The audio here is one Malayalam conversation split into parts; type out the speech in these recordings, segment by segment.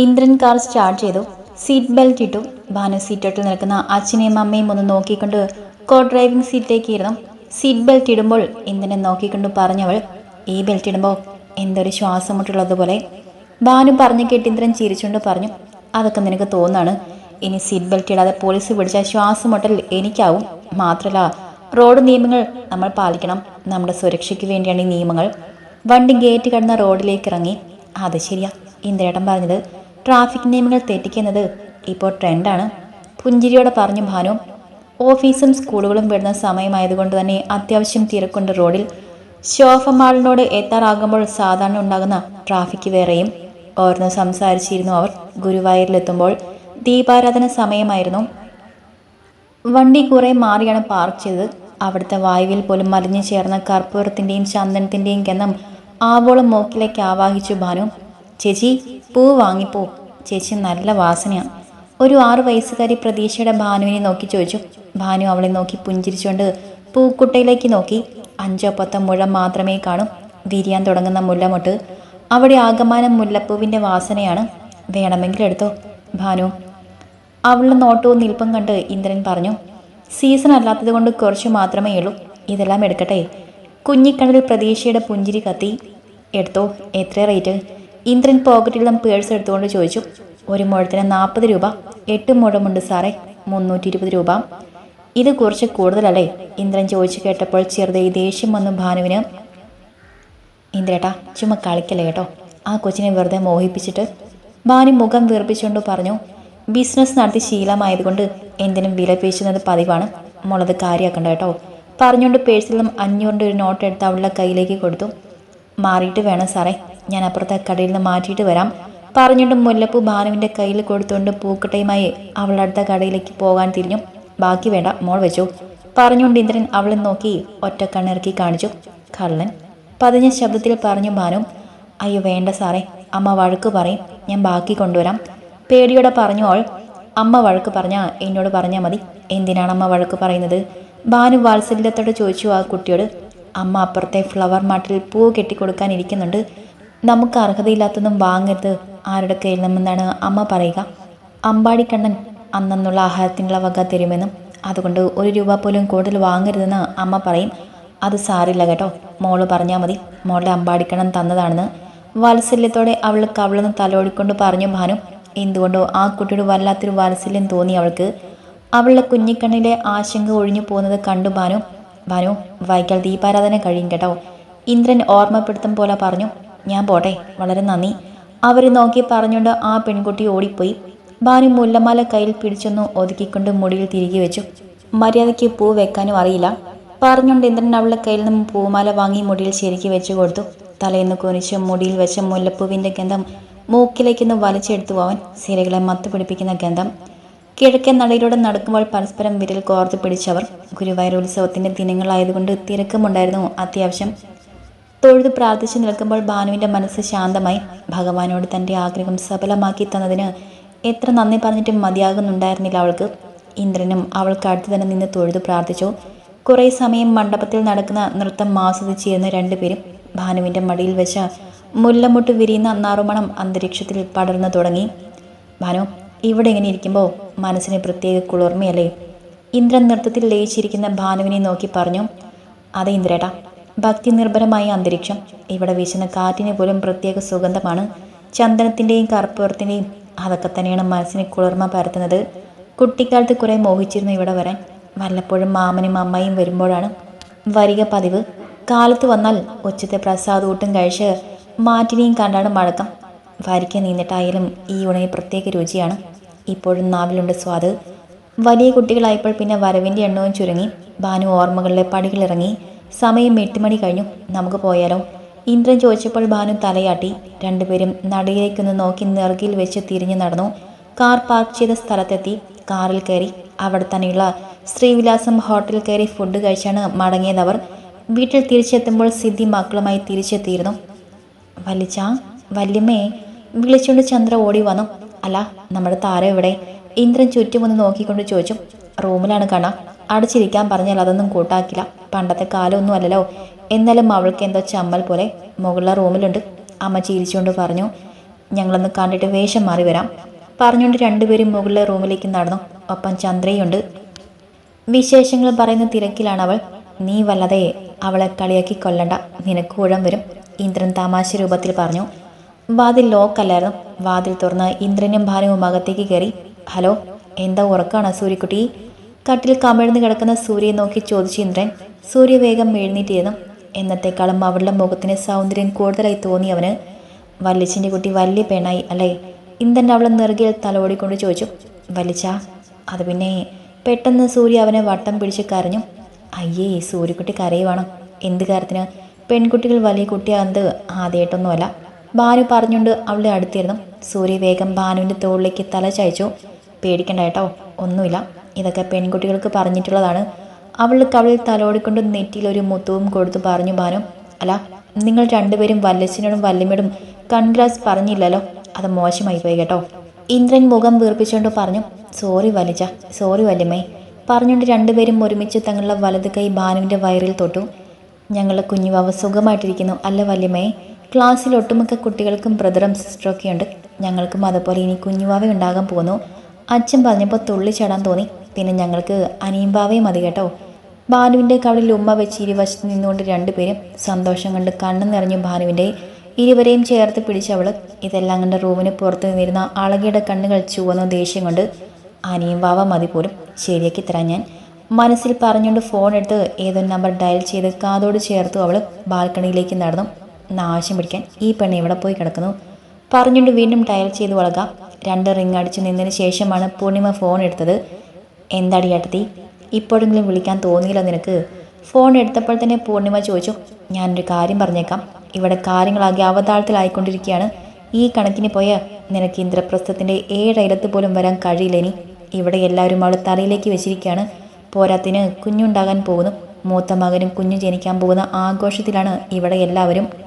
ഇന്ദ്രൻ കാർ സ്റ്റാർട്ട് ചെയ്തു. സീറ്റ് ബെൽറ്റ് ഇട്ടു. ഭാനു സീറ്റോട്ടിൽ നിൽക്കുന്ന അച്ഛനെയും അമ്മയും ഒന്ന് നോക്കിക്കൊണ്ട് കോ ഡ്രൈവിംഗ് സീറ്റിലേക്ക് ഇരുന്നു. സീറ്റ് ബെൽറ്റ് ഇടുമ്പോൾ ഇന്ദ്രനെ നോക്കിക്കൊണ്ട് പറഞ്ഞവൾ ഈ ബെൽറ്റ് ഇടുമ്പോൾ എന്തൊരു ശ്വാസം മുട്ടുള്ളതുപോലെ ഭാനു പറഞ്ഞു കേട്ട് ഇന്ദ്രൻ ചിരിച്ചുകൊണ്ട് പറഞ്ഞു അതൊക്കെ നിനക്ക് തോന്നാണ്. ഇനി സീറ്റ് ബെൽറ്റ് ഇടാതെ പോലീസ് പിടിച്ച ശ്വാസം മുട്ടൽ എനിക്കാവും. മാത്രമല്ല റോഡ് നിയമങ്ങൾ നമ്മൾ പാലിക്കണം. നമ്മുടെ സുരക്ഷയ്ക്ക് വേണ്ടിയാണ് ഈ നിയമങ്ങൾ. വണ്ടി ഗേറ്റ് കടന്ന റോഡിലേക്ക് ഇറങ്ങി. അത് ശരിയാ ഇന്ദ്രേട്ടൻ പറഞ്ഞത്. ട്രാഫിക് നിയമങ്ങൾ തെറ്റിക്കുന്നത് ഇപ്പോൾ ട്രെൻഡാണ്. പുഞ്ചിരിയോടെ പറഞ്ഞു ഭാനു ഓഫീസും സ്കൂളുകളും വിടുന്ന സമയമായതുകൊണ്ട് തന്നെ അത്യാവശ്യം തിരക്കുണ്ട് റോഡിൽ. ശോഭമാളിനോട് എത്താറാകുമ്പോൾ സാധാരണ ഉണ്ടാകുന്ന ട്രാഫിക് വേറെയും. ഓർന്ന് സംസാരിച്ചിരുന്നു അവർ. ഗുരുവായൂരിലെത്തുമ്പോൾ ദീപാരാധന സമയമായിരുന്നു. വണ്ടി കുറെ മാറിയാണ് പാർക്ക് ചെയ്തത്. അവിടുത്തെ വായുവിൽ പോലും മലിഞ്ഞു ചേർന്ന കർപ്പൂരത്തിന്റെയും ചന്ദനത്തിന്റെയും ഗന്ധം ആവോളം മൂക്കിലേക്ക് ആവാഹിച്ചു ഭാനു. ചേച്ചി പൂ വാങ്ങിപ്പോ. ചേച്ചി നല്ല വാസനയാണ് ഒരു ആറു വയസ്സുകാരി പ്രതീക്ഷയുടെ ഭാനുവിനെ നോക്കി ചോദിച്ചു. ഭാനു അവളെ നോക്കി പുഞ്ചിരിച്ചുകൊണ്ട് പൂക്കുട്ടയിലേക്ക് നോക്കി. അഞ്ചോ പത്തോ മുഴം മാത്രമേ കാണും. വിരിയാൻ തുടങ്ങുന്ന മുല്ലമൊട്ട് അവിടെ ആകമാനം മുല്ലപ്പൂവിന്റെ വാസനയാണ്. വേണമെങ്കിൽ എടുത്തോ. ഭാനു അവളുടെ നോട്ടവും നിൽപ്പും കണ്ട് ഇന്ദ്രൻ പറഞ്ഞു സീസൺ അല്ലാത്തത് കൊണ്ട് കുറച്ച് മാത്രമേ ഉള്ളൂ. ഇതെല്ലാം എടുക്കട്ടെ. കുഞ്ഞിക്കണ്ണിൽ പ്രതീക്ഷയുടെ പുഞ്ചിരി കത്തി എടുത്തോ. എത്ര റേറ്റ്? ഇന്ദ്രൻ പോക്കറ്റിൽ നിന്ന് പേഴ്സ് എടുത്തുകൊണ്ട് ചോദിച്ചു ഒരു മുഴത്തിന് നാൽപ്പത് രൂപ? എട്ട് മുഴമുണ്ട് സാറേ മുന്നൂറ്റി ഇരുപത് രൂപ. ഇത് കുറച്ച് കൂടുതലല്ലേ? ഇന്ദ്രൻ ചോദിച്ചു കേട്ടപ്പോൾ ചെറുതായി ദേഷ്യം വന്നു ഭാനുവിന്. ഇന്ദ്രേട്ടാ ചുമ്മാ കളിക്കല്ലേ കേട്ടോ? ആ കൊച്ചിനെ വെറുതെ മോഹിപ്പിച്ചിട്ട്? ഭാനു മുഖം വീർപ്പിച്ചുകൊണ്ട് പറഞ്ഞു ബിസിനസ് നടത്തി ശീലമായതുകൊണ്ട് എന്തിനും വില പേശുന്നത് പതിവാണ്. മുളത് കാര്യമാക്കണ്ട കേട്ടോ. പറഞ്ഞുകൊണ്ട് പേഴ്സിൽ നിന്നും അഞ്ഞൂറിന്റെ ഒരു നോട്ട് എടുത്ത് അവളുടെ കയ്യിലേക്ക് കൊടുത്തു. മാറിയിട്ട് വേണം സാറേ ഞാൻ അപ്പുറത്തെ കടയിൽ നിന്ന് മാറ്റിയിട്ട് വരാം. പറഞ്ഞുകൊണ്ട് മുല്ലപ്പൂ ഭാനുവിന്റെ കയ്യിൽ കൊടുത്തുകൊണ്ട് പൂക്കട്ടയുമായി അവളുടെ അടുത്ത കടയിലേക്ക് പോകാൻ തിരിഞ്ഞു. ബാക്കി വേണ്ട മോൾ വെച്ചു. പറഞ്ഞുകൊണ്ട് ഇന്ദ്രൻ അവളെ നോക്കി ഒറ്റ കണ്ണിറക്കി കാണിച്ചു. കള്ളൻ. പതിഞ്ഞ ശബ്ദത്തിൽ പറഞ്ഞു ഭാനു അയ്യോ വേണ്ട സാറേ അമ്മ വഴക്ക് പറയും. ഞാൻ ബാക്കി കൊണ്ടുവരാം. പേടിയോടെ പറഞ്ഞു അവൾ അമ്മ വഴക്ക് പറഞ്ഞാൽ എന്നോട് പറഞ്ഞാൽ മതി. എന്തിനാണ് അമ്മ വഴക്ക് പറയുന്നത്? ഭാനു വാത്സല്യത്തോടെ ചോദിച്ചു ആ കുട്ടിയോട് അമ്മ അപ്പുറത്തെ ഫ്ലവർ മാട്ടിൽ പൂ കെട്ടിക്കൊടുക്കാൻ ഇരിക്കുന്നുണ്ട്. നമുക്ക് അർഹതയില്ലാത്തതും വാങ്ങരുത് ആരുടെ കയ്യിൽ നിന്നെന്നാണ് അമ്മ പറയുക. അമ്പാടിക്കണ്ണൻ അന്നെന്നുള്ള ആഹാരത്തിനുള്ള വക തരുമെന്നും അതുകൊണ്ട് ഒരു രൂപ പോലും കൂടുതൽ വാങ്ങരുതെന്ന് അമ്മ പറയും. അത് സാരില്ല കേട്ടോ. മോൾ പറഞ്ഞാൽ മതി. മോളുടെ അമ്പാടിക്കണ്ണൻ തന്നതാണെന്ന്. വാത്സല്യത്തോടെ അവൾ കവിളന്ന് തലോടിക്കൊണ്ട് പറഞ്ഞു ഭാനു എന്തുകൊണ്ടോ ആ കുട്ടിയുടെ വല്ലാത്തൊരു വാത്സല്യം തോന്നി അവൾക്ക്. അവളുടെ കുഞ്ഞിക്കണ്ണിലെ ആശങ്ക ഒഴിഞ്ഞു പോകുന്നത് കണ്ടു ഭാനു. ഭാനു വൈകാൽ ദീപാരാധന കഴിയും കേട്ടോ. ഇന്ദ്രൻ ഓർമ്മപ്പെടുത്തും പോലെ പറഞ്ഞു. ഞാൻ പോട്ടെ വളരെ നന്ദി. അവരെ നോക്കി പറഞ്ഞുകൊണ്ട് ആ പെൺകുട്ടി ഓടിപ്പോയി. ഭാനു മുല്ലമാല കയ്യിൽ പിടിച്ചൊന്ന് ഒതുക്കിക്കൊണ്ട് മുടിയിൽ തിരികെ വെച്ചു. മര്യാദയ്ക്ക് പൂ വെക്കാനും അറിയില്ല. പറഞ്ഞുകൊണ്ട് ഇന്ദ്രൻ അവളുടെ കയ്യിൽ നിന്നും പൂമാല വാങ്ങി മുടിയിൽ ശരിക്ക് വെച്ചു കൊടുത്തു. തലേന്ന് കുനിച്ച് മുടിയിൽ വെച്ച മുല്ലപ്പൂവിന്റെ ഗന്ധം മൂക്കിലേക്കൊന്ന് വലിച്ചെടുത്തു അവൻ. സിരകളെ മത്തു പിടിപ്പിക്കുന്ന ഗന്ധം. കിഴക്കൻ നടയിലൂടെ നടക്കുമ്പോൾ പരസ്പരം വിരൽ കോർത്ത് പിടിച്ചവർ. ഗുരുവായൂർ ഉത്സവത്തിന്റെ ദിനങ്ങളായതുകൊണ്ട് തിരക്കുമുണ്ടായിരുന്നു അത്യാവശ്യം. തൊഴുത് പ്രാർത്ഥിച്ചു നിൽക്കുമ്പോൾ ഭാനുവിന്റെ മനസ്സ് ശാന്തമായി. ഭഗവാനോട് തന്റെ ആഗ്രഹം സഫലമാക്കി തന്നതിന് എത്ര നന്ദി പറഞ്ഞിട്ടും മതിയാകുന്നുണ്ടായിരുന്നില്ല അവൾക്ക്. ഇന്ദ്രനും അവൾക്ക് അടുത്ത് തന്നെ നിന്ന് തൊഴുത് പ്രാർത്ഥിച്ചു. കുറേ സമയം മണ്ഡപത്തിൽ നടക്കുന്ന നൃത്തം ആസ്വദിച്ചിരുന്ന രണ്ടുപേരും ഭാനുവിന്റെ മടിയിൽ വെച്ച മുല്ലമുട്ട് വിരിയുന്ന നറുമണം അന്തരീക്ഷത്തിൽ പടർന്നു തുടങ്ങി. ഭാനു ഇവിടെ ഇങ്ങനെ ഇരിക്കുമ്പോൾ മനസ്സിന് പ്രത്യേക കുളിർമയല്ലേ? ഇന്ദ്രൻ നൃത്തത്തിൽ ലയിച്ചിരിക്കുന്ന ഭാനുവിനെ നോക്കി പറഞ്ഞു. അതെ ഇന്ദ്രേട്ടാ. ഭക്തി നിർഭരമായ അന്തരീക്ഷം. ഇവിടെ വീശുന്ന കാറ്റിന് പോലും പ്രത്യേക സുഗന്ധമാണ്. ചന്ദനത്തിന്റെയും കർപ്പൂരത്തിന്റെയും അതൊക്കെ തന്നെയാണ് മനസ്സിന് കുളിർമ പരത്തുന്നത്. കുട്ടിക്കാലത്ത് കുറേ മോഹിച്ചിരുന്നു ഇവിടെ വരാൻ. വല്ലപ്പോഴും മാമനും അമ്മയും വരുമ്പോഴാണ് വരിക പതിവ്. കാലത്ത് വന്നാൽ ഉച്ചത്തെ പ്രസാദ് ഊട്ടും കഴിച്ച് മാറ്റിനെയും കണ്ടാണ് മഴക്കം വരിക്ക നീന്നിട്ടായാലും ഈ ഉണയിൽ പ്രത്യേക രുചിയാണ്. ഇപ്പോഴും നാവിലുണ്ട് സ്വാദ്. വലിയ കുട്ടികളായപ്പോൾ പിന്നെ വരവിന്റെ എണ്ണവും ചുരുങ്ങി. ഭാനു ഓർമ്മകളിലെ പടികളിറങ്ങി. സമയം എട്ട് മണി കഴിഞ്ഞു. നമുക്ക് പോയാലോ? ഇന്ദ്രൻ ചോദിച്ചപ്പോൾ ഭാനു തലയാട്ടി. രണ്ടുപേരും നടയിലേക്കൊന്ന് നോക്കി നെറുകിൽ വെച്ച് തിരിഞ്ഞു നടന്നു. കാർ പാർക്ക് ചെയ്ത സ്ഥലത്തെത്തി. കാറിൽ കയറി. അവിടെ തന്നെയുള്ള ശ്രീവിലാസം ഹോട്ടലിൽ കയറി ഫുഡ് കഴിച്ചാണ് മടങ്ങിയതവർ. വീട്ടിൽ തിരിച്ചെത്തുമ്പോൾ സിദ്ധി മക്കളുമായി തിരിച്ചെത്തിയിരുന്നു. വലിച്ച വല്യമ്മയെ വിളിച്ചുകൊണ്ട് ചന്ദ്ര ഓടി വന്നു. അല്ല നമ്മുടെ താര ഇവിടെ ഇന്ദ്രൻ ചുറ്റുമൊന്ന് നോക്കിക്കൊണ്ട് ചോദിച്ചു. റൂമിലാണ് കണ അടച്ചിരിക്കാൻ പറഞ്ഞാൽ അതൊന്നും കൂട്ടാക്കില്ല. പണ്ടത്തെ കാലമൊന്നും അല്ലല്ലോ. എന്നാലും അവൾക്ക് എന്തോ ചമ്മൽ പോലെ മുകളിലെ റൂമിലുണ്ട്. അമ്മ ചിരിച്ചുകൊണ്ട് പറഞ്ഞു ഞങ്ങളൊന്ന് കണ്ടിട്ട് വേഷം മാറി വരാം. പറഞ്ഞുകൊണ്ട് രണ്ടുപേരും മുകളിലെ റൂമിലേക്ക് നടന്നു. ഒപ്പം ചന്ദ്രയുണ്ട്. വിശേഷങ്ങൾ പറയുന്ന തിരക്കിലാണ് അവൾ. നീ വല്ലതെ അവളെ കളിയാക്കി കൊല്ലണ്ട. നിനക്ക് ഊഴം വരും ഇന്ദ്രൻ തമാശ രൂപത്തിൽ പറഞ്ഞു. വാതിൽ ലോക്കല്ലായിരുന്നു വാതിൽ തുറന്ന് ഇന്ദ്രനും ഭാര്യവും അകത്തേക്ക് കയറി. ഹലോ എന്താ ഉറക്കാണ് സൂര്യക്കുട്ടി? കട്ടിൽ കമിഴ്ന്നു കിടക്കുന്ന സൂര്യയെ നോക്കി ചോദിച്ചു ഇന്ദ്രൻ. സൂര്യ വേഗം എഴുന്നേറ്റിരുന്നു. എന്നത്തെക്കാളും അവളുടെ മുഖത്തിന് സൗന്ദര്യം കൂടുതലായി തോന്നി അവന്. വല്ലിച്ചിന്റെ കുട്ടി വലിയ പെണ്ണായി അല്ലേ? ഇന്ദ്രൻ അവളെ നെറുകിൽ തലോടിക്കൊണ്ട് ചോദിച്ചു. വലിച്ച അത് പിന്നെ പെട്ടെന്ന് സൂര്യ അവനെ വട്ടം പിടിച്ച് കരഞ്ഞു. അയ്യേ സൂര്യക്കുട്ടി കരയുവാണ്? എന്ത് കാര്യത്തിന്? പെൺകുട്ടികൾ വലിയ കുട്ടിയാകുന്നത് ആദ്യമായിട്ടൊന്നുമല്ല ഭാനു പറഞ്ഞുകൊണ്ട് അവളെ അടുത്തിരുന്നു. സൂര്യ വേഗം ഭാനുവിന്റെ തോളിലേക്ക് തല ചായച്ചു. പേടിക്കണ്ട കേട്ടോ ഒന്നുമില്ല. ഇതൊക്കെ പെൺകുട്ടികൾക്ക് പറഞ്ഞിട്ടുള്ളതാണ്. അവൾ കവളിൽ തലോടിക്കൊണ്ട് നെറ്റിയിൽ ഒരു മുത്തവും കൊടുത്തു പറഞ്ഞു ഭാനു അല്ല നിങ്ങൾ രണ്ടുപേരും വല്ലച്ചനോടും വല്യമ്മയോടും കൺഗ്രാസ് പറഞ്ഞില്ലല്ലോ? അത് മോശമായി പോയി കേട്ടോ. ഇന്ദ്രൻ മുഖം വീർപ്പിച്ചുകൊണ്ട് പറഞ്ഞു സോറി വലിച്ച സോറി വല്യമ്മേ. പറഞ്ഞുകൊണ്ട് രണ്ടുപേരും ഒരുമിച്ച് തങ്ങളുടെ വലത് കൈ ഭാനുവിന്റെ വയറിൽ തൊട്ടു. ഞങ്ങളുടെ കുഞ്ഞുവാവ് സുഖമായിട്ടിരിക്കുന്നു അല്ല വല്യമ്മേ. ക്ലാസ്സിൽ ഒട്ടുമിക്ക കുട്ടികൾക്കും ബ്രദറും സിസ്റ്ററൊക്കെയുണ്ട് ഞങ്ങൾക്കും അതുപോലെ ഇനി കുഞ്ഞുവാവ ഉണ്ടാകാൻ പോകുന്നു. അച്ഛൻ പറഞ്ഞപ്പോൾ തുള്ളിച്ചാടാൻ തോന്നി. പിന്നെ ഞങ്ങൾക്ക് അനിയമ്പാവേ മതി കേട്ടോ. ഭാനുവിന്റെ കവളിൽ ഉമ്മ വെച്ച് ഇരുവശത്ത് നിന്നുകൊണ്ട് രണ്ടുപേരും സന്തോഷം കണ്ട് കണ്ണു നിറഞ്ഞു ഭാനുവിന്റെ ഇരുവരെയും ചേർത്ത് പിടിച്ചവൾ ഇതെല്ലാം കണ്ട് റൂമിന് പുറത്ത് നിന്നിരുന്ന അളകിയുടെ കണ്ണുകൾ ചുവന്ന ദേഷ്യം കൊണ്ട് അനിയും വാവ മതി പോലും. ശരിയാക്കി തരാൻ ഞാൻ. മനസ്സിൽ പറഞ്ഞുകൊണ്ട് ഫോൺ എടുത്ത് ഏതോ നമ്പർ ഡയൽ ചെയ്ത് കാതോട് ചേർത്തു അവൾ ബാൽക്കണിയിലേക്ക് നടന്നു. നാശം പിടിക്കാൻ ഈ പെണ്ണ് ഇവിടെ പോയി കിടക്കുന്നു? പറഞ്ഞുകൊണ്ട് വീണ്ടും ഡയൽ ചെയ്ത് വളകാം രണ്ട് റിങ് അടിച്ചു നിന്നതിന് ശേഷമാണ് പൂർണിമ ഫോൺ എടുത്തത്. എന്താടി അടുത്തി ഇപ്പോഴെങ്കിലും വിളിക്കാൻ തോന്നിയില്ല നിനക്ക്? ഫോൺ എടുത്തപ്പോൾ തന്നെ പൂർണിമ ചോദിച്ചു ഞാനൊരു കാര്യം പറഞ്ഞേക്കാം. ഇവിടെ കാര്യങ്ങളാകെ അവതാളത്തിലായിക്കൊണ്ടിരിക്കുകയാണ്. ഈ കണക്കിന് പോയ നിനക്ക് ഇന്ദ്രപ്രസ്ഥത്തിന്റെ ഏഴയിലത്ത് പോലും വരാൻ കഴിയില്ല ഇനി. ഇവിടെ എല്ലാവരും അവൾ തലയിലേക്ക് വെച്ചിരിക്കുകയാണ്. പോരാത്തിന് കുഞ്ഞുണ്ടാകാൻ പോകുന്നു. മൂത്ത മകനും കുഞ്ഞു ജനിക്കാൻ പോകുന്ന ആഘോഷത്തിലാണ് ഇവിടെ എല്ലാവരും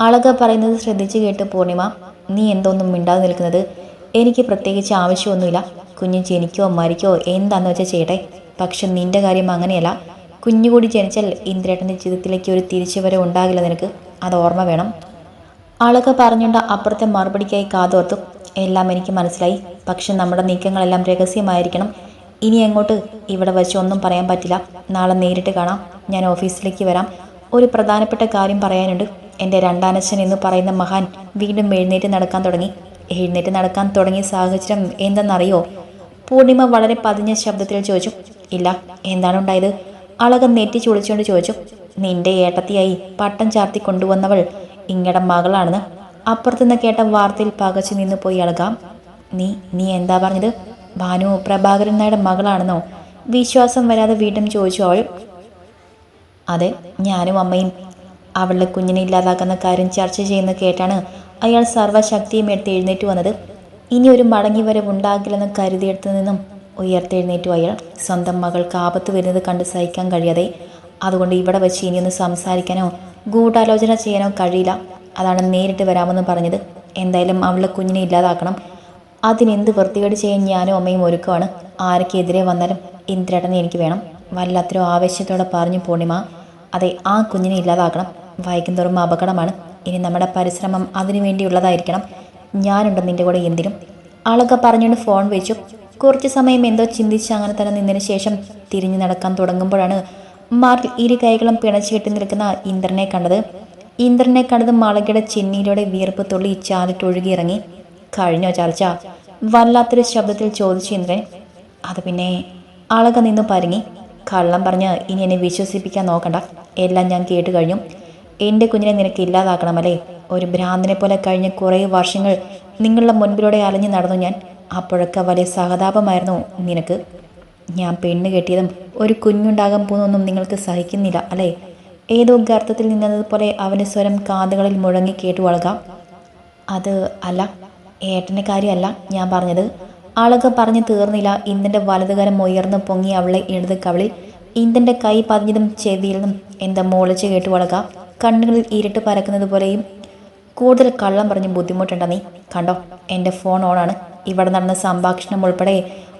അളക പറയുന്നത് ശ്രദ്ധിച്ചു കേട്ട് പൂർണിമ നീ എന്തോന്നും മിണ്ടാതെ നിൽക്കുന്നത്? എനിക്ക് പ്രത്യേകിച്ച് ആവശ്യമൊന്നുമില്ല. കുഞ്ഞ് ജനിക്കോ മരിക്കോ എന്താന്ന് വെച്ചാൽ ചെയ്യട്ടെ. പക്ഷെ നിന്റെ കാര്യം അങ്ങനെയല്ല. കുഞ്ഞുകൂടി ജനിച്ചാൽ ഇന്ദ്രേട്ടന്റെ ജീവിതത്തിലേക്ക് ഒരു തിരിച്ചുവരെ ഉണ്ടാകില്ല നിനക്ക്. അത് ഓർമ്മ വേണം. അളക പറഞ്ഞുകൊണ്ട് അപ്പുറത്തെ മറുപടിക്കായി കാതോർത്തു. എല്ലാം എനിക്ക് മനസ്സിലായി. പക്ഷെ നമ്മുടെ നീക്കങ്ങളെല്ലാം രഹസ്യമായിരിക്കണം. ഇനി എങ്ങോട്ട് ഇവിടെ വെച്ച് ഒന്നും പറയാൻ പറ്റില്ല. നാളെ നേരിട്ട് കാണാം. ഞാൻ ഓഫീസിലേക്ക് വരാം. ഒരു പ്രധാനപ്പെട്ട കാര്യം പറയാനുണ്ട്. എന്റെ രണ്ടാനച്ഛൻ എന്ന് പറയുന്ന മഹാൻ വീണ്ടും എഴുന്നേറ്റ് നടക്കാൻ തുടങ്ങി. എഴുന്നേറ്റ് നടക്കാൻ തുടങ്ങിയ സാഹചര്യം എന്തെന്നറിയോ? പൂർണിമ വളരെ പതിഞ്ഞ ശബ്ദത്തിൽ ചോദിച്ചു ഇല്ല എന്താണ് ഉണ്ടായത്? അളകം നെറ്റി ചുളിച്ചുകൊണ്ട് ചോദിച്ചു നിന്റെ ഏട്ടത്തിയായി പട്ടം ചാർത്തി കൊണ്ടുവന്നവൾ ഇങ്ങടെ മകളാണെന്ന്. അപ്പുറത്തുനിന്ന് കേട്ട വാർത്തയിൽ പകച്ചു നിന്ന് പോയി അളകാം. നീ നീ എന്താ പറഞ്ഞത്? ഭാനു പ്രഭാകരൻ നായുടെ മകളാണെന്നോ? വിശ്വാസം വരാതെ വീണ്ടും ചോദിച്ചു അവൾ അതെ ഞാനും അമ്മയും അവളുടെ കുഞ്ഞിനെ ഇല്ലാതാക്കുന്ന കാര്യം ചർച്ച ചെയ്യുന്ന കേട്ടാണ് അയാൾ സർവശക്തിയും എടുത്ത് എഴുന്നേറ്റ് വന്നത്. ഇനി ഒരു മടങ്ങി വരവ് ഉണ്ടാകില്ലെന്ന് കരുതിയെടുത്ത് നിന്നും ഉയർത്തെഴുന്നേറ്റു അയാൾ. സ്വന്തം മകൾക്ക് ആപത്ത് വരുന്നത് കണ്ട് സഹിക്കാൻ കഴിയാതെ. അതുകൊണ്ട് ഇവിടെ വെച്ച് ഇനിയൊന്ന് സംസാരിക്കാനോ ഗൂഢാലോചന ചെയ്യാനോ കഴിയില്ല. അതാണ് നേരിട്ട് വരാമെന്ന് പറഞ്ഞത്. എന്തായാലും അവളുടെ കുഞ്ഞിനെ ഇല്ലാതാക്കണം. അതിനെന്ത് വൃത്തികേട് ചെയ്യാൻ ഞാനും അമ്മയും ഒരുക്കമാണ് ആരൊക്കെതിരെ വന്നാലും ഇന്ദ്രേട്ടനെ എനിക്ക് വേണം. വല്ലാത്തൊരു ആവേശത്തോടെ പറഞ്ഞു പൂർണിമ അതെ ആ കുഞ്ഞിനെ ഇല്ലാതാക്കണം. വൈകുന്തോറും അപകടമാണ്. ഇനി നമ്മുടെ പരിശ്രമം അതിനുവേണ്ടിയുള്ളതായിരിക്കണം ഞാനുണ്ട് നിന്റെ കൂടെ എന്തിനും. ആളൊക്കെ പറഞ്ഞുകൊണ്ട് ഫോൺ വെച്ചു. കുറച്ച് സമയം എന്തോ ചിന്തിച്ച് അങ്ങനെ തന്നെ നിന്നതിന് ശേഷം തിരിഞ്ഞു നടക്കാൻ തുടങ്ങുമ്പോഴാണ് മാറിൽ ഇരു കൈകളും പിണച്ചു കെട്ടി നിൽക്കുന്ന ഇന്ദ്രനെ കണ്ടത്. ഇന്ദ്രനെ കണ്ടത് മളകയുടെ ചെന്നിയിലൂടെ വിയർപ്പ് തുള്ളി ചാലിട്ടൊഴുകിയിറങ്ങി കഴിഞ്ഞോ ചർച്ച? വല്ലാത്തൊരു ശബ്ദത്തിൽ ചോദിച്ചു ഇന്ദ്രൻ. അത് പിന്നെ അളക നിന്ന് പരുങ്ങി. കള്ളം പറഞ്ഞ് ഇനി എന്നെ വിശ്വസിപ്പിക്കാൻ നോക്കണ്ട. എല്ലാം ഞാൻ കേട്ടു കഴിഞ്ഞു. എന്റെ കുഞ്ഞിനെ നിനക്ക് ഇല്ലാതാക്കണമല്ലേ ഒരു ഭ്രാന്തിനെ പോലെ കഴിഞ്ഞ കുറേ വർഷങ്ങൾ നിങ്ങളുടെ മുൻപിലൂടെ അലഞ്ഞു നടന്നു ഞാൻ. അപ്പോഴൊക്കെ വലിയ സഹതാപമായിരുന്നു നിനക്ക്. ഞാൻ പെണ്ണ് കെട്ടിയതും ഒരു കുഞ്ഞുണ്ടാകാൻ പോകുന്നൊന്നും നിങ്ങൾക്ക് സഹിക്കുന്നില്ല അല്ലേ? ഏതോ ഗർത്തത്തിൽ നിന്നതുപോലെ അവന്റെ സ്വരം കാതുകളിൽ മുഴങ്ങി കേട്ടു വളകാം അത് അല്ല ഏട്ടന്റെ കാര്യമല്ല ഞാൻ പറഞ്ഞത്. ആളൊക്കെ പറഞ്ഞു തീർന്നില്ല. ഇന്ദന്റെ വലതുകരം ഉയർന്നു പൊങ്ങി അവളെ ഇടത് കവളിൽ. ഇന്ദന്റെ കൈ പതിഞ്ഞതും ചെവിയിൽ നിന്നും എന്താ മോളിച്ച് കേട്ടു വളക കണ്ണുകളിൽ ഇരുട്ട് പരക്കുന്നത് പോലെയും കൂടുതൽ കള്ളം പറഞ്ഞ് ബുദ്ധിമുട്ടുണ്ട നീ കണ്ടോ? എന്റെ ഫോൺ ഓണാണ്. ഇവിടെ നടന്ന സംഭാഷണം ഉൾപ്പെടെ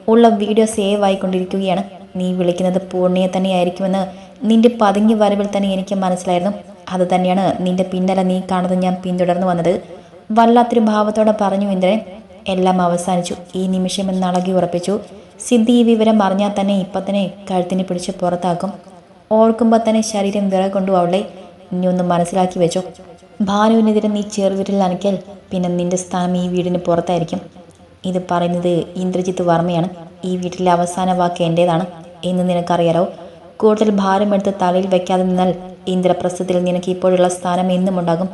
ഉള്ള വീഡിയോ സേവ് ആയിക്കൊണ്ടിരിക്കുകയാണ്. നീ വിളിക്കുന്നത് പൂർണിയെ തന്നെയായിരിക്കുമെന്ന് നിന്റെ പതുങ്ങി വരവിൽ തന്നെ എനിക്ക് മനസ്സിലായിരുന്നു. അത് തന്നെയാണ് നിന്റെ പിന്നലെ നീ കാണുന്നത് ഞാൻ പിന്തുടർന്നു വന്നത്. വല്ലാത്തൊരു ഭാവത്തോടെ പറഞ്ഞു ഇന്ദ്രൻ എല്ലാം അവസാനിച്ചു. ഈ നിമിഷം എന്ന് അളകി ഉറപ്പിച്ചു. സിദ്ധി ഈ വിവരം അറിഞ്ഞാൽ തന്നെ ഇപ്പം തന്നെ കഴുത്തിനെ പിടിച്ച് പുറത്താക്കും. ഓർക്കുമ്പോൾ തന്നെ ശരീരം വിറകൊണ്ടു അവളെ. ഇനി ഒന്ന് മനസ്സിലാക്കി വെച്ചോ. ഭാനുവിനെതിരെ നീ ചെറുവിരൽ അനക്കിയാൽ പിന്നെ നിന്റെ സ്ഥാനം ഈ വീടിന് പുറത്തായിരിക്കും. ഇത് പറയുന്നത് ഇന്ദ്രജിത്ത് വർമ്മയാണ്. ഈ വീട്ടിലെ അവസാന വാക്ക് എന്റേതാണ് എന്ന് നിനക്കറിയാലോ. കൂടുതൽ ഭാരമെടുത്ത് തലയിൽ വെക്കാതെ നിന്നാൽ ഇന്ദ്രപ്രസ്ഥത്തിൽ നിനക്ക് ഇപ്പോഴുള്ള സ്ഥാനം എന്നും ഉണ്ടാകും.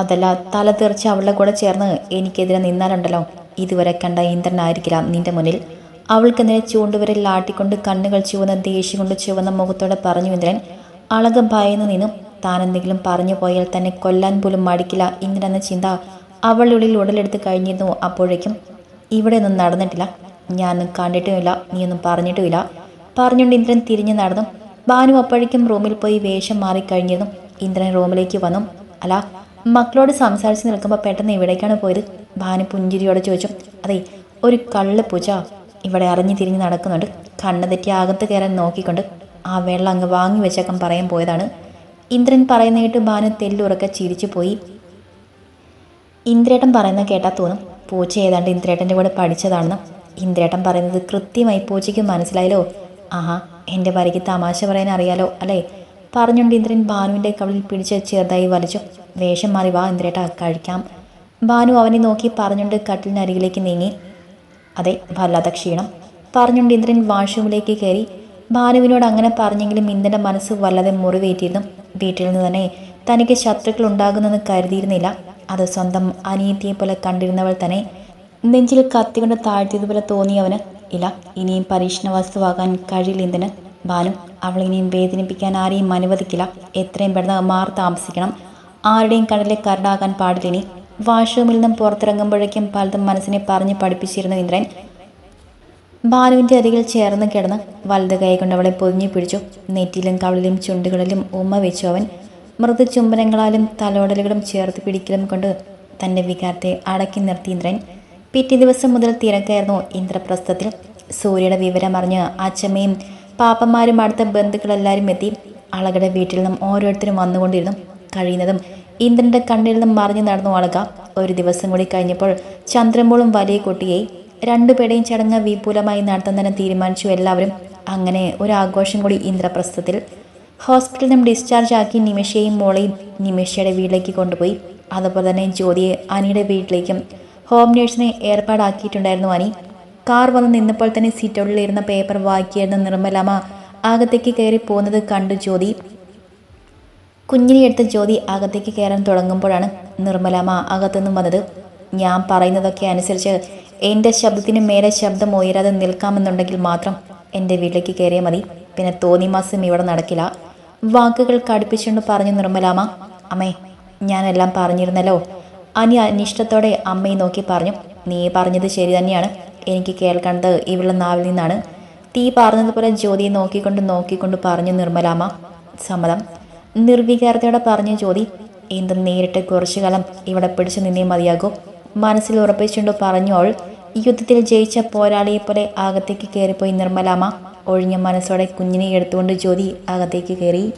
അതല്ല തല തീർച്ച അവളുടെ കൂടെ ചേർന്ന് എനിക്കെതിരെ നിന്നാലുണ്ടല്ലോ. ഇതുവരെ കണ്ട ഇന്ദ്രനായിരിക്കില്ല നിന്റെ മുന്നിൽ. അവൾക്ക് നേരെ ചൂണ്ടുവിരൽ ലാട്ടിക്കൊണ്ട് കണ്ണുകൾ ചുവന്ന ദേഷ്യം കൊണ്ട് ചുവന്ന മുഖത്തോടെ പറഞ്ഞു ഇന്ദ്രൻ. അളക ഭയന്ന് നിന്നും. താൻ എന്തെങ്കിലും പറഞ്ഞു പോയാൽ തന്നെ കൊല്ലാൻ പോലും മടിക്കില്ല ഇങ്ങനെന്ന ചിന്ത അവളുടെ ഉള്ളിൽ ഉടലെടുത്ത് കഴിഞ്ഞിരുന്നു. അപ്പോഴേക്കും ഇവിടെ ഒന്നും നടന്നിട്ടില്ല. ഞാനൊന്നും കണ്ടിട്ടുമില്ല. നീയൊന്നും പറഞ്ഞിട്ടുമില്ല. പറഞ്ഞുകൊണ്ട് ഇന്ദ്രൻ തിരിഞ്ഞു നടന്നു. ഭാനു അപ്പോഴേക്കും റൂമിൽ പോയി വേഷം മാറി മാറിക്കഴിഞ്ഞിരുന്നു ഇന്ദ്രൻ റൂമിലേക്ക് വന്നു. അല്ല മക്കളോട് സംസാരിച്ച് നിൽക്കുമ്പോൾ പെട്ടെന്ന് ഇവിടേക്കാണ് പോയത്? ഭാനു പുഞ്ചിരിയോടെ ചോദിച്ചു. അതെ ഒരു കള്ള് പൂച്ച ഇവിടെ അറിഞ്ഞു തിരിഞ്ഞ് നടക്കുന്നുണ്ട്. കണ്ണ് തെറ്റി അകത്ത് കയറാൻ നോക്കിക്കൊണ്ട് ആ വെള്ളം അങ്ങ് വാങ്ങി വെച്ചേക്കാൻ പറയാൻ പോയതാണ്. ഇന്ദ്രൻ പറയുന്ന കേട്ട് ഭാനു തെല്ലുറക്കെ ചിരിച്ചു പോയി. ഇന്ദ്രേട്ടൻ പറയുന്ന കേട്ടാൽ തോന്നും. പൂച്ച ഏതാണ്ട് ഇന്ദ്രേട്ടന്റെ കൂടെ പഠിച്ചതാണെന്ന്. ഇന്ദ്രേട്ടൻ പറയുന്നത് കൃത്യമായി പൂച്ചയ്ക്ക് മനസ്സിലായല്ലോ. ആഹാ എന്റെ വരയ്ക്ക് തമാശ പറയാൻ അറിയാലോ അല്ലേ? പറഞ്ഞുകൊണ്ട് ഇന്ദ്രൻ ഭാനുവിന്റെ കവിളിൽ പിടിച്ച് ചെറുതായി വലിച്ചു. വേഷം മാറി വാ ഇന്ദ്രേട്ട കഴിക്കാം. ഭാനു അവനെ നോക്കി പറഞ്ഞുകൊണ്ട് കട്ടിലിനരികിലേക്ക് നീങ്ങി. അതെ വല്ലാത്ത ക്ഷീണം. പറഞ്ഞുകൊണ്ട് ഇന്ദ്രൻ വാഷ്റൂമിലേക്ക് കയറി. ഭാനുവിനോട് അങ്ങനെ പറഞ്ഞെങ്കിലും ഇന്ദ്രന്റെ മനസ്സ് വല്ലാതെ മുറിവേറ്റിരുന്നു. വീട്ടിൽ നിന്ന് തന്നെ തനിക്ക് ശത്രുക്കൾ ഉണ്ടാകുന്നെന്ന് കരുതിയിരുന്നില്ല. അത് സ്വന്തം അനിയത്തിയെ പോലെ കണ്ടിരുന്നവൾ തന്നെ നെഞ്ചിൽ കത്തികൊണ്ട് താഴ്ത്തിയതുപോലെ തോന്നിയവന് ഇല്ല. ഇനിയും പരീക്ഷണ വസ്തുവാകാൻ കഴിയില്ല എന്തിന്? ഭാനു അവൾ ഇനിയും വേദനിപ്പിക്കാൻ ആരെയും അനുവദിക്കില്ല. എത്രയും പെട്ടെന്ന് മാറി താമസിക്കണം. ആരുടെയും കടലിൽ കരടാകാൻ പാടില്ല ഇനി. വാഷ്റൂമിൽ നിന്നും പുറത്തിറങ്ങുമ്പോഴേക്കും പലതും മനസ്സിനെ പറഞ്ഞ് പഠിപ്പിച്ചിരുന്നു ഇന്ദ്രൻ ഭാനുവിന്റെ അരികിൽ ചേർന്ന് കിടന്ന് വലത് കൈ കൊണ്ട് അവളെ പൊതിഞ്ഞു പിടിച്ചു. നെറ്റിയിലും കവളിലും ചുണ്ടുകളിലും ഉമ്മ വെച്ചു അവൻ. മൃദു ചുംബനങ്ങളാലും തലോടലുകളും ചേർത്ത് പിടിക്കലും കൊണ്ട് തന്റെ വികാരത്തെ അടക്കി നിർത്തി ഇന്ദ്രൻ. പിറ്റേ ദിവസം മുതൽ തിരക്കായിരുന്നു ഇന്ദ്രപ്രസ്ഥത്തിൽ. സൂര്യയുടെ വിവരമറിഞ്ഞ് അച്ഛമ്മയും പാപ്പന്മാരും അടുത്ത ബന്ധുക്കളെല്ലാവരും എത്തി. അളകയുടെ വീട്ടിൽ നിന്നും ഓരോരുത്തരും വന്നുകൊണ്ടിരുന്നു. കഴിയുന്നതും ഇന്ദ്രന്റെ കണ്ണിൽ നിന്നും മറിഞ്ഞു നടന്നു അളക. ഒരു ദിവസം കൂടി കഴിഞ്ഞപ്പോൾ ചന്ദ്രമ്പോളും വലിയ കുട്ടിയെയും. രണ്ടുപേരുടെയും ചടങ്ങ് വിപുലമായി നടത്താൻ തന്നെ തീരുമാനിച്ചു. എല്ലാവരും അങ്ങനെ ഒരു ആഘോഷം കൂടി ഇന്ദ്രപ്രസ്ഥത്തിൽ. ഹോസ്പിറ്റലിൽ നിന്നും ഡിസ്ചാർജ് ആക്കി നിമിഷയും മോളെയും നിമിഷയുടെ വീട്ടിലേക്ക് കൊണ്ടുപോയി. അതുപോലെ തന്നെ ജ്യോതിയെ അനിയുടെ വീട്ടിലേക്കും ഹോം നേഴ്സിനെ ഏർപ്പാടാക്കിയിട്ടുണ്ടായിരുന്നു അനി. കാർ വന്ന് നിന്നപ്പോൾ തന്നെ സീറ്റുകളിലിരുന്ന പേപ്പർ വായിക്കിയിരുന്ന നിർമ്മലമ്മ. അകത്തേക്ക് കയറി പോകുന്നത് കണ്ടു ജ്യോതി. കുഞ്ഞിനെ എടുത്ത ജ്യോതി അകത്തേക്ക് കയറാൻ തുടങ്ങുമ്പോഴാണ് നിർമ്മലമ്മ അകത്തുനിന്നും വന്നത്. ഞാൻ പറയുന്നതൊക്കെ അനുസരിച്ച് എന്റെ ശബ്ദത്തിന് മേലെ ശബ്ദം ഉയരാതെ നിൽക്കാമെന്നുണ്ടെങ്കിൽ മാത്രം എന്റെ വീട്ടിലേക്ക് കയറിയാൽ മതി. പിന്നെ തോന്നി മാസം ഇവിടെ നടക്കില്ല. വാക്കുകൾ കടുപ്പിച്ചുകൊണ്ട് പറഞ്ഞു നിർമ്മലാമ്മ അമ്മേ ഞാനെല്ലാം പറഞ്ഞിരുന്നല്ലോ. അനി അനിഷ്ടത്തോടെ അമ്മയെ നോക്കി പറഞ്ഞു നീ പറഞ്ഞത് ശരി തന്നെയാണ്. എനിക്ക് കേൾക്കേണ്ടത് ഇവളുടെ നാവിൽ നിന്നാണ്. തീ പറഞ്ഞതുപോലെ ജ്യോതിയെ നോക്കിക്കൊണ്ട് നോക്കിക്കൊണ്ട് പറഞ്ഞു നിർമ്മലാമ്മ സമ്മതം. നിർവികാരതയോടെ പറഞ്ഞു ജ്യോതി എന്തും നേരിട്ട് കുറച്ചു കാലം ഇവിടെ പിടിച്ചു നിന്നേ മതിയാകൂ. മനസ്സിൽ ഉറപ്പിച്ചുകൊണ്ട് പറഞ്ഞോൾ യുദ്ധത്തിൽ ജയിച്ച പോരാളിയെ പോലെ അകത്തേക്ക് കയറിപ്പോയി നിർമ്മലാമ്മ. ഒഴിഞ്ഞ മനസ്സോടെ കുഞ്ഞിനെ എടുത്തുകൊണ്ട് ജ്യോതി അകത്തേക്ക് കയറി.